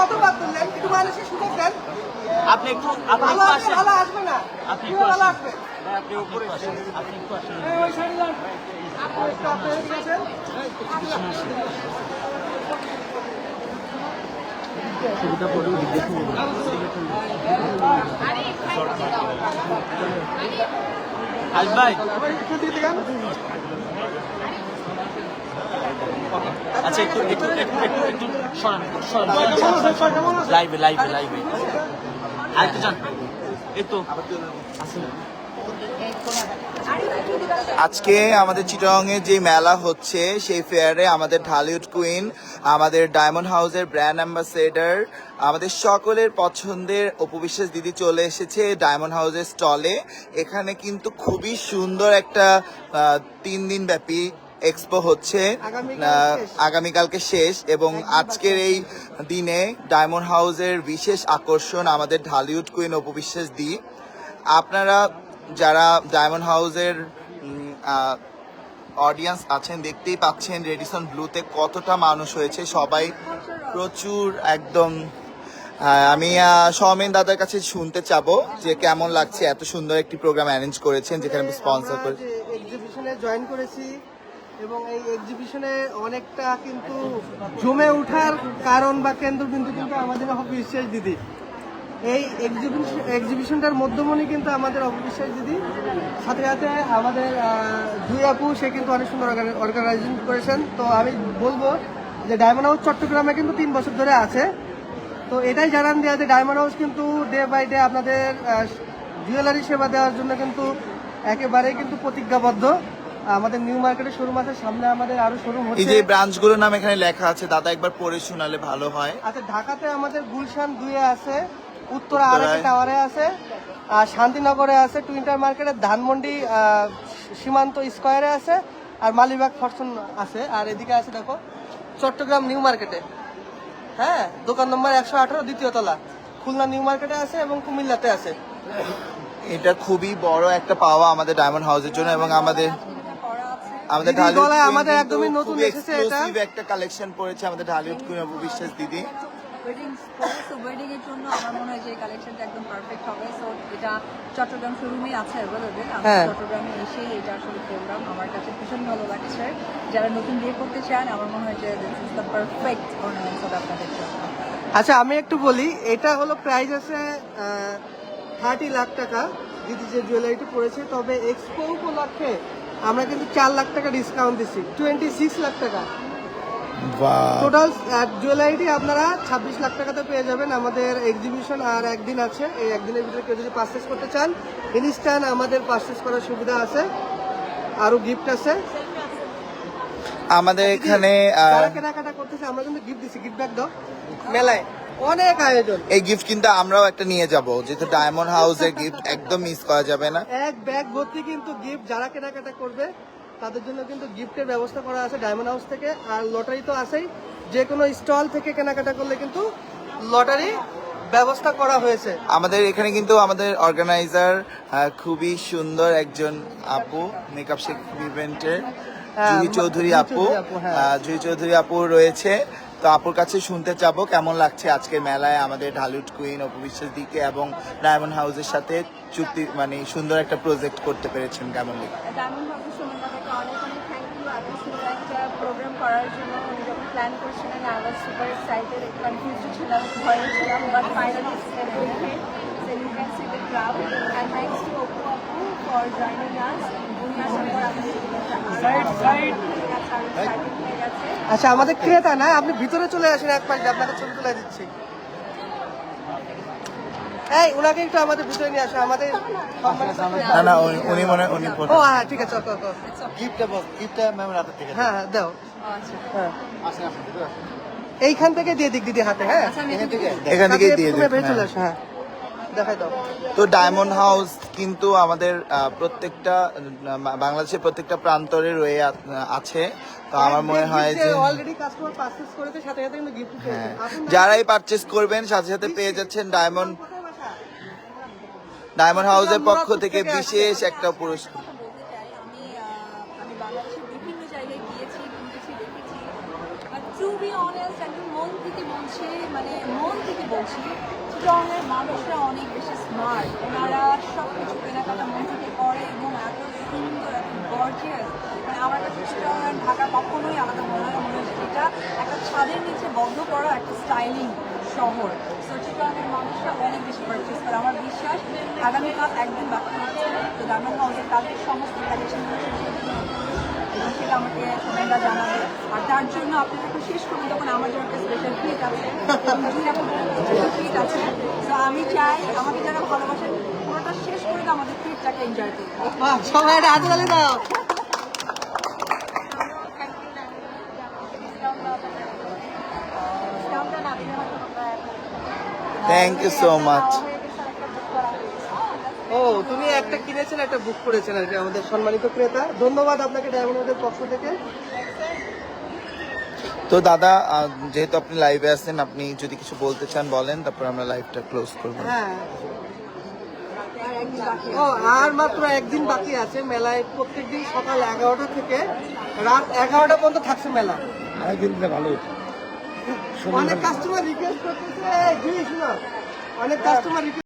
শতবার তুললেন একটু মানুষের সুযোগ দেন আপনি একটু আপনি একটু আসেন ভালো আসবে না আপনি একটু আসেন। আপনি উপরে আসেন আপনি একটু আসেন এই ওই সাইডে যান। একটু আপনারা এদিকে আসেন। আজ ভাই একটু দিকে দিকেন। আচ্ছা একটু একটু একটু একটু একটু সরান সরান লাইভে লাইভে লাইভে আর একটু যান। এই তো আজকে আমাদের চিটংয়ে যে মেলা হচ্ছে সেই ফেয়ারে আমাদের ঢালিউড কুইন আমাদের ডায়মন্ড হাউসের ব্র্যান্ড অ্যাম্বাসেডার আমাদের সকলের পছন্দের অপবিশ্বাস দিদি চলে এসেছে ডায়মন্ড হাউসের স্টলে। এখানে কিন্তু খুবই সুন্দর একটা তিন দিন ব্যাপী এক্সপো হচ্ছে। আগামীকালকে শেষ। এবং আজকের এই দিনে ডায়মন্ড হাউসের বিশেষ আকর্ষণ আমাদের ঢালিউড কুইন অপবিশ্বাস দি। আপনারা যারা ডায়মন্ড হাউসের অডিয়েন্স আছেন দেখতেই পাচ্ছেন রেডিসন ব্লুতে কতটা মানুষ হয়েছে। সবাই প্রচুর একদম আমি সৌমেন দাদার কাছে শুনতে চাবো যে কেমন লাগছে এত সুন্দর একটি প্রোগ্রাম অ্যারেঞ্জ করেছেন যেখানে স্পন্সর করে জয়েন করেছি এবং এই এক্সিবিশনে অনেকটা কিন্তু জমে ওঠার কারণ বা কেন্দ্রবিন্দু কিন্তু কিন্তু আমাদের অপবিশ্বাস দিদি। এই এক্সিবিশন এক্সিবিশনটার মধ্যমণি কিন্তু আমাদের অপবিশ্বাস দিদি। সাথে সাথে আমাদের দুই আপু, সে কিন্তু অনেক সুন্দর অর্গানাইজেশন করেছেন। তো আমি বলব যে ডায়মন্ড হাউস চট্টগ্রামে কিন্তু তিন বছর ধরে আছে। তো এটাই জানান দেওয়া যে ডায়মন্ড হাউস কিন্তু ডে বাই ডে আপনাদের জুয়েলারি সেবা দেওয়ার জন্য কিন্তু একেবারেই কিন্তু প্রতিজ্ঞাবদ্ধ। আমাদের নিউ মার্কেটের শোরুম আছে সামনে আমাদের আরও শোরুম এই যে ব্রাঞ্চগুলোর নাম এখানে লেখা আছে দাদা একবার পড়ে শোনালে ভালো হয়। আচ্ছা ঢাকাতে আমাদের গুলশান দুইয়ে আছে উত্তরা আরেকটা টাওয়ারে আছে আর শান্তিনগরে আছে টুইন্টার মার্কেটে ধানমন্ডি সীমান্ত স্কয়ারে আছে আর মালিবাগ ফরচুন আছে আর এদিকে আছে দেখো চট্টগ্রাম নিউ মার্কেটে হ্যাঁ দোকান নম্বর একশো আঠারো দ্বিতীয় তলা। খুলনা নিউ মার্কেটে আছে এবং কুমিল্লাতে আছে। এটা খুবই বড় একটা পাওয়া আমাদের ডায়মন্ড হাউসের জন্য এবং আমাদের আমাদের গলায় আমাদের একদমই নতুন এসেছে এটা। একটা কালেকশন পড়েছে আমাদের ঢালিউড কুইন অপু বিশ্বাস দিদি। ওয়েডিং তো ওয়েডিং এর জন্য আমার মনে হয় যে কালেকশনটা একদম পারফেক্ট হবে। সো এটা চট্টগ্রাম শোরুমে আছে অ্যাভেলেবেল আমি হ্যাঁ। চট্টগ্রামে এসে এটা আসলে করলাম। আমার কাছে ভীষণ ভালো লাগছে। যারা নতুন বিয়ে করতে চান আমার মনে হয় যে this is the perfect ornaments হবে আপনাদের জন্য। আচ্ছা আমি একটু বলি এটা হলো প্রাইস আছে থার্টি লাখ টাকা। দিদি যে জুয়েলারিটি পড়েছে তবে এক্সপো উপলক্ষে আমরা কিন্তু চার লাখ টাকা ডিসকাউন্ট দিচ্ছি টোয়েন্টি সিক্স লাখ টাকা। টোটাল জুয়েলারিটি আপনারা ছাব্বিশ লাখ টাকাতে পেয়ে যাবেন। আমাদের এক্সিবিশন আর একদিন আছে। এই একদিনের ভিতরে কেউ যদি পারচেস করতে চান ইনস্ট্যান্ট আমাদের পারচেস করার সুবিধা আছে। আরও গিফট আছে। আমাদের এখানে কেনাকাটা করতেছে আমরা কিন্তু গিফট দিচ্ছি গিফট ব্যাগ দাও। মেলায়। অনেক আয়োজন। এই গিফট কিন্তু আমরাও একটা নিয়ে যাব যেহেতু ডায়মন্ড হাউসের গিফট একদম মিস করা যাবে না। এক ব্যাগ ভর্তি কিন্তু গিফট যারা কেনাকাটা করবে তাদের জন্য কিন্তু গিফটের ব্যবস্থা করা আছে ডায়মন্ড হাউস থেকে আর লটারি তো আছেই। যে কোনো স্টল থেকে কেনাকাটা করলে কিন্তু লটারি ব্যবস্থা করা হয়েছে। আমাদের এখানে কিন্তু আমাদের অর্গানাইজার খুবই সুন্দর একজন আপু মেকআপ শেখ ইভেন্টের হ্যাঁ, জুহি চৌধুরী আপু। হ্যাঁ। আহ, জুহি চৌধুরী আপু রয়েছে। তো আপুর কাছে শুনতে চাবো কেমন লাগছে আজকে মেলায় আমাদের ঢালিউড কুইন অপবিশ্বাস দিকে এবং ডায়মন্ড হাউসের সাথে চুক্তি মানে সুন্দর একটা প্রজেক্ট করতে পেরেছেন কেমন লাগে প্রোগ্রাম করার জন্য উনি যখন প্ল্যান করছিলেন সুপার এক্সাইটেড কনফিউজ ছিলাম ভয়ে ছিলাম বাট ফাইনালি. উনি আমাদের হয়ে আচ্ছা আমাদের ক্রেতা না? আপনি ভিতরে চলে আসেন এক পাশে আপনাকে ছবি তুলে দিচ্ছি। এই ওনাকে একটু আমাদের ভিতরে নিয়ে আসো আমাদের না না উনি- উনি মনে উনি ও হ্যাঁ ঠিক আছে ওকে, ওকে, ওকে। গিফটটা বস গিফটটা ম্যামের হাতে থেকে হ্যাঁ হ্যাঁ দাও। আচ্ছা। হ্যাঁ। এইখান থেকে দিয়ে দিক দিদি হাতে হ্যাঁ? আচ্ছা এখান থেকে দিয়ে তুমি বের হ্যাঁ। আসো হ্যাঁ দেখাই দাও। তো ডায়মন্ড হাউস কিন্তু আমাদের প্রত্যেকটা বাংলাদেশের প্রত্যেকটা প্রান্তরে রয়ে আছে। তো আমার মনে হয় যে হ্যাঁ যারাই পারচেস করবেন সাথে সাথে পেয়ে যাচ্ছেন ডায়মন্ড ডায়মন্ড হাউসের পক্ষ থেকে বিশেষ একটা পুরস্কার। টু বি অনেস্ট একদম মন থেকে বলছি মানে মন বলছি চিটংয়ের মানুষরা অনেক বেশি স্মার্ট ওনারা সব কিছু কেনাকাটা মন থেকে করে এবং এত সুন্দর, এত গর্জিয়াস মানে আমার কাছে ঢাকা কখনোই আলাদা মনে হয়, মনে হচ্ছে এটা একটা ছাদের নিচে বন্ধ করা একটা স্টাইলিং শহর। সো চিটংয়ের মানুষরা অনেক বেশি পারচেস করে। আমার বিশ্বাস আগামীকাল একদিন বাকি আছে তো ডায়মন্ড হাউসের কালকে সমস্ত কালেকশনগুলো এবং সেটা আমাকে সবাইরা জানাবে। আর তার জন্য আপনি যখন শেষ করবেন তখন আমার জন্য একটা স্পেশাল ট্রিট আছে। রকম স্পেশাল ট্রিট আছে তো আমি চাই আমাকে যারা ভালোবাসেন পুরোটা শেষ করে তো আমাদের ট্রিটটাকে এনজয় করতে। সবাই একটা হাত তালি দাও। থ্যাংক ইউ সো মাচ ও তুমি একটা কিনেছেন একটা বুক করেছেন আর কি আমাদের সম্মানিত ক্রেতা। ধন্যবাদ আপনাকে ডায়মন্ডের পক্ষ থেকে। তো দাদা যেহেতু আপনি লাইভে আছেন আপনি যদি কিছু বলতে চান বলেন তারপর আমরা লাইভটা ক্লোজ করব। হ্যাঁ। আর ও আর মাত্র একদিন বাকি আছে মেলায়। প্রত্যেকদিন সকাল এগারোটা থেকে রাত এগারোটা পর্যন্ত থাকছে মেলা। অনেক কাস্টমার রিকোয়েস্ট করতেছে। অনেক কাস্টমার